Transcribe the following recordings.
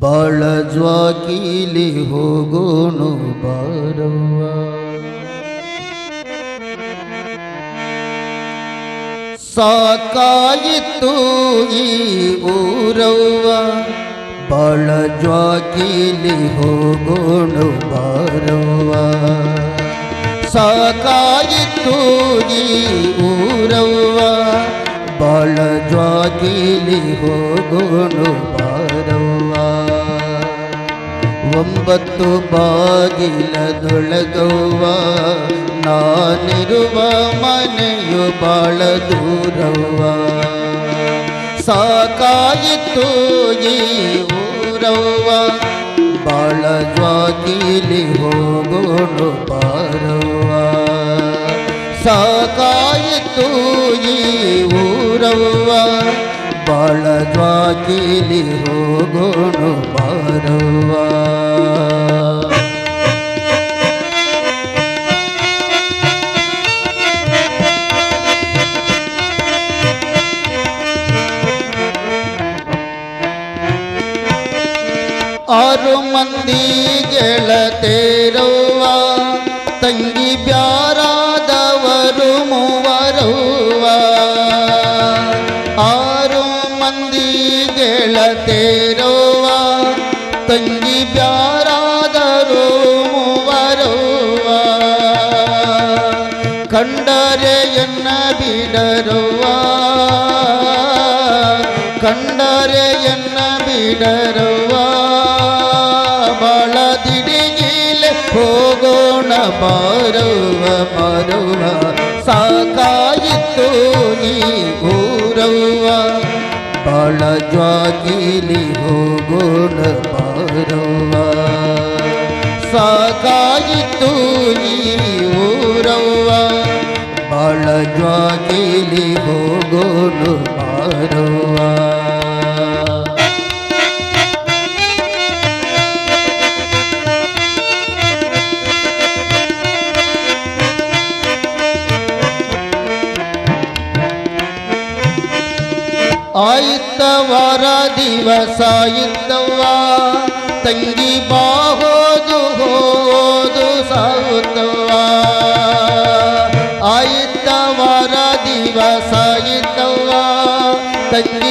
ಬಾಳ ಜ್ವಾಕೀಲಿ ಹೋಗೋಣು ಬಾರವ್ವ. ಸಾಕಾಯಿತು ಈ ಊರವ್ವ. ಬಾಳ ಜ್ವಾಕೀಲಿ ಹೋಗೋಣು ಬಾರವ್ವ. ಸಾಕಾಯಿತು ಈ ಊರವ್ವ. ಬಾಳ ಜ್ವಾಕೀಲಿ ಹೋಗೋಣು ಬಾರವ್ವ ಒಂಬತ್ತು ಬಾಗಿಲದೊಳಗವ್ವ, ನಾನಿರುವ ಮನೆಯು ಬಾಳ ದೂರವ್ವ. ಸಾಕಾಯಿತು ಈ ಊರವ್ವ, ಬಾಳ ಜ್ವಾಕೀಲಿ ಹೋಗೋಣ ಬಾರವ್ವ. ಸಾಕಾಯಿತು ಈ ಊರವ್ವ, ಬಾಳ ಜ್ವಾಕೀಲಿ ಹೋಗೋಣ ಬಾರವ್ವ. ಆರು ಮಂದಿ ಗೆಳತೇರವ್ವ ತಂಗಿ ಬ್ಯಾರಾದವರು ಮೂವರವ್ವ ಆರು ಮಂದಿ ಗೆಳತೇರವ್ವ ತಂಗಿ ಬ್ಯಾರಾದರು ಮೂವರವ್ವ ಕಂಡರೆ ಎನ್ನ ಬಿಡರವ್ವ ಕಂಡರೆ ಎನ್ನ ಬಿಡರವ್ವ ಹೋಗೋಣ ಬಾರವ್ವ ಬಾರವ್ವ ಸಾಕಾಯಿತು ನೀ ಊರವ್ವ. ಬಾಳ ಜ್ವಾಗಿಲಿ ಹೋಗೋಣ ಬಾರವ್ವ ಸಾಕಾಯಿತು ನೀ ಊರವ್ವ. ಬಾಳ ಜ್ವಾಗಿಲಿ ಹೋಗೋಣ ಬಾರವ್ವ ಆಯ್ತವಾರ ದಿವಸ ಇದ್ದವ್ವ ತಂಗಿ ಬಾಹೋದು ಹೋದು ಸಾಗುತ್ತವ್ವ ಆಯ್ತವಾರ ದಿವಸ ಇದ್ದವ್ವ ತಂಗಿ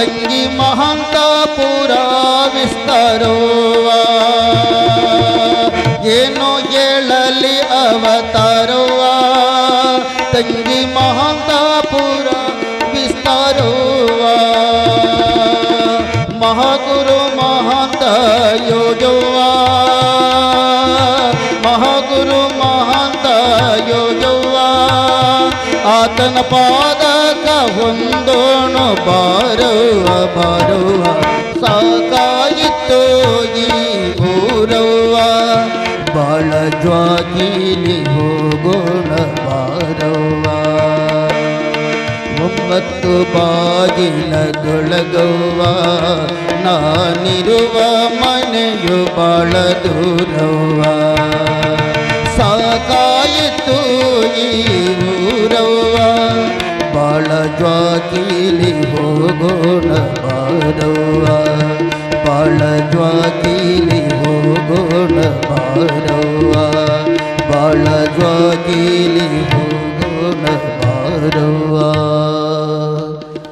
ತಂಗಿ ಮಹಾಂತ ಪುರ ವಿಸ್ತಾರವ್ವ ಏನು ಹೇಳಲಿ ಅವತಾರವ್ವ ತಂಗಿ ಮಹಾಂತ ಪುರ ವಿಸ್ತಾರವ್ವ ಮಹಾಗುರು ಮಹಾಂತ ಯೋಜವ್ವ ಮಹಾಗುರು ಮಹಾಂತ ಯೋಜವ್ವ ಆತನ ಪಾದಕ ಹೊಂದೋಣ ಬಾರವ್ವ ಬಾರೋ ಸಾಕಾಯಿತು ಈ ಊರವ್ವ. ಬಾಳ ಜ್ವಾಗಿಲಿ ಹೋಗೋಣ ಬಾರವ್ವ. ಒಂಬತ್ತು ಬಾಗಿಲದೊಳಗವ್ವ ನಾನಿರುವ ಮನೆಯು ಬಾಳ ದೂರವ್ವ. প্রতিলিভ গুণ পাদ